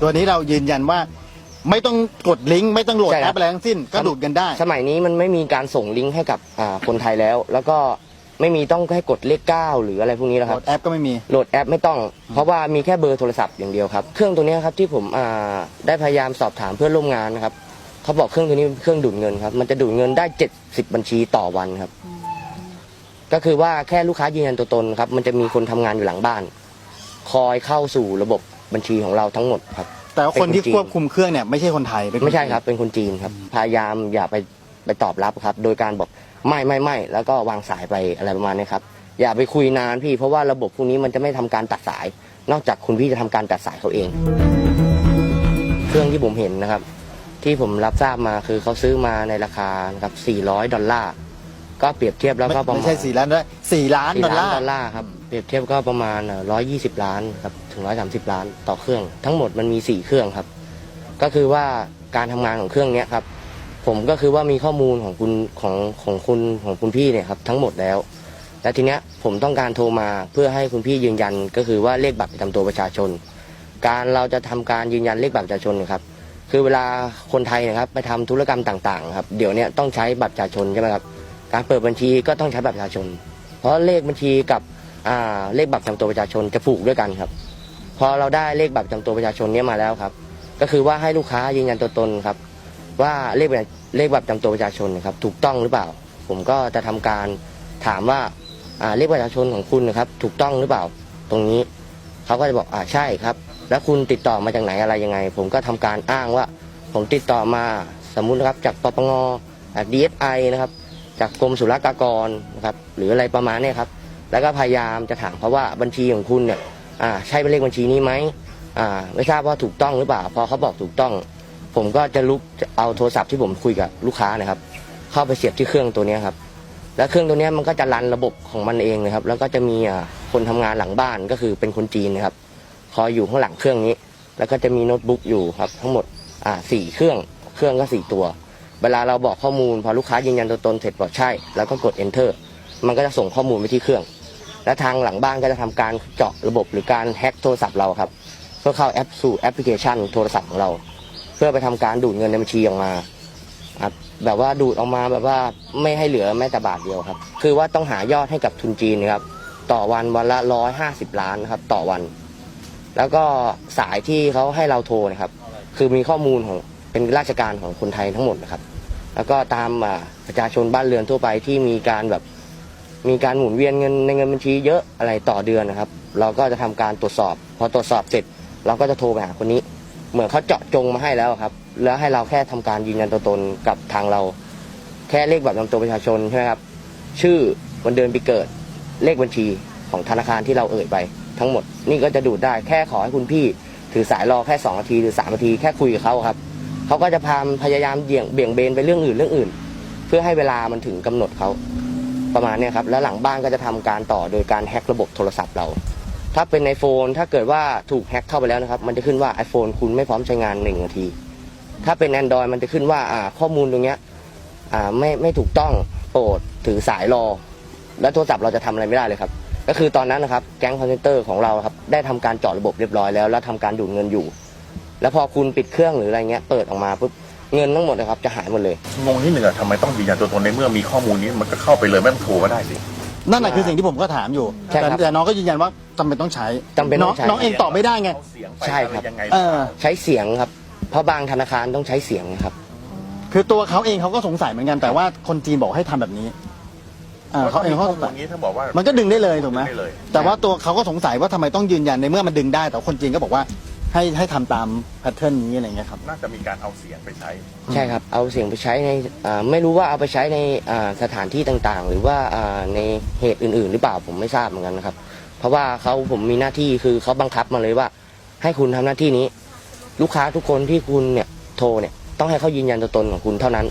ตัวนี้เรายืนยันว่า ไม่ต้องกดลิงก์ไม่ต้องโหลดใช่แอครัปบอะไรทั้งสิ้นก็ดูดกันได้ สมัยนี้มันไม่มีการส่งลิงก์ให้กับอ่าคนไทยแล้ว แล้วก็ไม่มีต้องให้กดเลขเก้าหรืออะไรพวกนี้แล้วโหคลรับ ดแอปก็ไม่มี โหลดแอปไม่ต้อง เพราะว่ามีแค่เบอร์โทรศัพท์อย่างเดียวครับ เครื่องตัวเนี้ยครับที่ผมอ่าได้พยายามสอบถามเพื่อนร่วมงานนะครับเขาบอกเครื่องตัวนี้เป็นเครื่องดูดเงินครับ มันจะดูดเงินได้ 70 บัญชีต่อวันครับ ก็คือว่าแค่ลูกค้ายืนยันตัวตนครับ มันจะมีคนทำงานอยู่หลังบ้าน คอยเข้าสู่ระบบ บัญชีของเราทั้งหมดครับ แต่ว่าคนที่เป็นคนจีนควบคุมเครื่องเนี่ยไม่ใช่คนไทยเป็นนไม่ใช่จีนครับ เป็นคนจีนครับ พยายามอย่าไปไปตอบรับครับ โดยการบอกไม่ไม่ไม่แล้วก็วางสายไปอะไรประมาณนี้ครับ อย่าไปคุยนานพี่เพราะว่าระบบพวกนี้มันจะไม่ทำการตัดสาย นอกจากคุณพี่จะทำการตัดสายเขาเอง เครื่องที่ผมเห็นนะครับ ที่ผมรับทราบมาคือเขาซื้อมาในราคานะครับ 400 ดอลลาร์ก็เปรียบเทียบแล้วก็ประไม่มาณใช่สี่ล้านด้วยสี่ล้านสี่ดอลล้าลานร์ดอลลาร์ครับเป รียบเทียบก็ประมาณร้อยยี่สิบล้านครับถึงร้อยสามสิบล้านต่อเครื่อง ทั้งหมดมันมีสี่เครื่องครับ ก็คือว่าการทำงานของเครื่องเนี้ยครับ ผมก็คือว่ามีข้อมูลของคุณของของคุณของคุณพี่เนี่ยครับทั้งหมดแล้ว และทีเนี้ยผมต้องการโทรมาเพื่อให้คุณพี่ยืนยัน ก็คือว่าเลขบัตรประจำตัวประชาชน การเราจะทำการยืนยันเลขบัตรประชาชนนะครับ คือเวลาคนไทยนะครับไปทำธุรกรรมต่างๆครับเดี๋ยวนี้ต้องใช้บัตรประชาชนใช่ไหมครับการเปิดบัญชีก็ต้องใช้บัตรประชาชน เพราะเลขบัญชีกับ อ่าเลขบัตรประจำตัวประชาชนจะผูกด้วยกันครับ พอเราได้เลขบัตรประจำตัวประชาชนเนี้ยมาแล้วครับ ก็คือว่าให้ลูกค้ายืนยันตัวตนครับ ว่าเลขบัตรเลขบัตรประจำตัวประชาชนนะครับ ถูกต้องหรือเปล่า ผมก็จะทำการถามว่าอ่าเลขบัตรประชาชนของคุณนะครับ ถูกต้องหรือเปล่า ตรงนี้เขาก็จะบอกอ่าใช่ครับ แล้วคุณติดต่อมาจากไหนอะไรยังไง ผมก็ทำการอ้างว่า ผมติดต่อมาสมมุตินะครับจากปปงดีเอสไอนะครับ จากกรมศุลกากรนะครับ หรืออะไรประมาณเนี้ยครับ แล้วก็พยายามจะถามเขาว่าบัญชีของคุณเนี่ยอ่าใช่เป็นเลขบัญชีนี้ไหมอ่าไม่ทราบว่าถูกต้องหรือเปล่า พอเขาบอกถูกต้อง ผมก็จะลุกเอาโทรศัพท์ที่ผมคุยกับลูกค้านะครับ เข้าไปเสียบที่เครื่องตัวเนี้ยครับ แล้วเครื่องตัวเนี้ยมันก็จะรันระบบของมันเองนะครับ แล้วก็จะมีอ่าคนทำงานหลังบ้านก็คือเป็นคนจีนนะครับ คอยอยู่ข้างหลังเครื่องนี้ แล้วก็จะมีโน้ตบุ๊กอยู่ครับ ทั้งหมดอ่าสี่เครื่อง เครื่องก็สี่ตัว เวลาเราบอกข้อมูลพอลูกค้ายืนยันตัวตนเสร็จบอกใช่ แล้วก็กด enter มันก็จะส่งข้อมูลไปที่เครื่อง และทางหลังบ้านก็จะทำการเจาะระบบหรือการแฮ็กโทรศัพท์เราครับเพื่อเข้าแอปสู่แอปพลิเคชันโทรศัพท์ของเรา เพื่อไปทำการดูดเงินในบัญชีออกมาแบบว่าดูดออกมาแบบว่าไม่ให้เหลือแม้แต่บาทเดียวครับ คือว่าต้องหายอดให้กับทุนจีนนะครับต่อวันวันละร้อยห้าสิบล้านนะครับ ต่อวัน แล้วก็สายที่เขาให้เราโทรนะครับ คือมีข้อมูลของเป็นราชการของคนไทยทั้งหมดนะครับ แล้วก็ตามประชาชนบ้านเรือนทั่วไปที่มีการแบบ มีการหมุนเวียนเงินในเงินบัญชีเยอะอะไรต่อเดือนนะครับ เราก็จะทำการตรวจสอบ พอตรวจสอบเสร็จ เราก็จะโทรไปหาคนนี้ เหมือนเขาเจาะจงมาให้แล้วครับ แล้วให้เราแค่ทำการยืนยันตัวตนกับทางเรา แค่เลขบัตรประจำตัวประชาชนใช่ไหมครับ ชื่อวันเดือนปีเกิดเลขบัญชีของธนาคารที่เราเอ่ยไป ทั้งหมดนี่ก็จะดูดได้แค่ขอให้คุณพี่ถือสายรอแค่2นาทีหรือ3นาทีแค่คุยกับเขาครับเขาก็จะพามพยายามเบี่ยงเบี่ยงเบนไปเรื่องอื่นเรื่องอื่น เพื่อให้เวลามันถึงกำหนดเขา ประมาณเนี้ยครับแล้วหลังบ้านก็จะทำการต่อโดยการแฮ็กระบบโทรศัพท์เรา ถ้าเป็น iPhone ถ้าเกิดว่าถูกแฮ็กเข้าไปแล้วนะครับ มันจะขึ้นว่า iPhone คุณไม่พร้อมใช้งาน1นาที ถ้าเป็น Android มันจะขึ้นว่าอ่าข้อมูลตรงเนี้ยอ่าไม่ไม่ถูกต้องโปรดถือสายรอ แล้วโทรศัพท์เราจะทำอะไรไม่ได้เลยครับ ก็คือตอนนั้นนะครับแก๊งคอนเซนเตอร์ของเราครับได้ทำการเจาะระบบเรียบร้อยแล้ว แล้วทำการดูดเงินอยู่ แล้วพอคุณปิดเครื่องหรืออะไรเงี้ยเปิดออกมาปุ๊บ เงินทั้งหมดนะครับจะหายหมดเลย งงที่หนึ่งอะทำไมต้องยืนยันตัวตนในเมื่อมีข้อมูลนี้มันก็เข้าไปเลยไม่ต้องโทรก็ได้สิ นั่นแหละคือสิ่งที่ผมก็ถามอยู่ใช่แต่ครับแต่น้องก็ยืนยันว่าจำเป็นต้องใช้จำเป็นต้องใช้ น้องเองตอบไม่ได้ไง เอาเสียงไปใช่ครับ อะไยังไงเออ ใช้เสียงครับ เพราะบางธนาคารต้องใช้เสียงครับ คือตัวเขาเองเขาก็สงสัยเหมือนกันแต่ว่าคนจีนบอกให้ทำแบบนี้อ่าเขาเองเขาข้สองมูสัลยนี้ถ้าบอกว่า มันก็ดึงได้เลยถูกไหมด้เลย แต่ว่าตัวเขาก็สงสัยว่าทำไมต้องยืนยันในเมื่อมันดึงได้ แต่คนจีนก็บอกว่า ให้ให้ทำตามแพทเทิร์นนี้อะไรเงี้ยครับ น่าจะมีการเอาเสียงไปใช้ ใช่ครับ เอาเสียงไปใช้ในอ่าไม่รู้ว่าเอาไปใช้ในอ่าสถานที่ต่างๆ หรือว่าอ่าในเหตุอื่น ๆ หรือเปล่าผมไม่ทราบเหมือนกันนะครับ เพราะว่าเขาผมมีหน้าที่คือเขาบังคับมาเลยว่า ให้คุณทำหน้าที่นี้ ลูกค้าทุกคนที่คุณเนี่ยโทรเนี่ยต้องให้เขายืนยันตัวตนของคุณเท่านั้น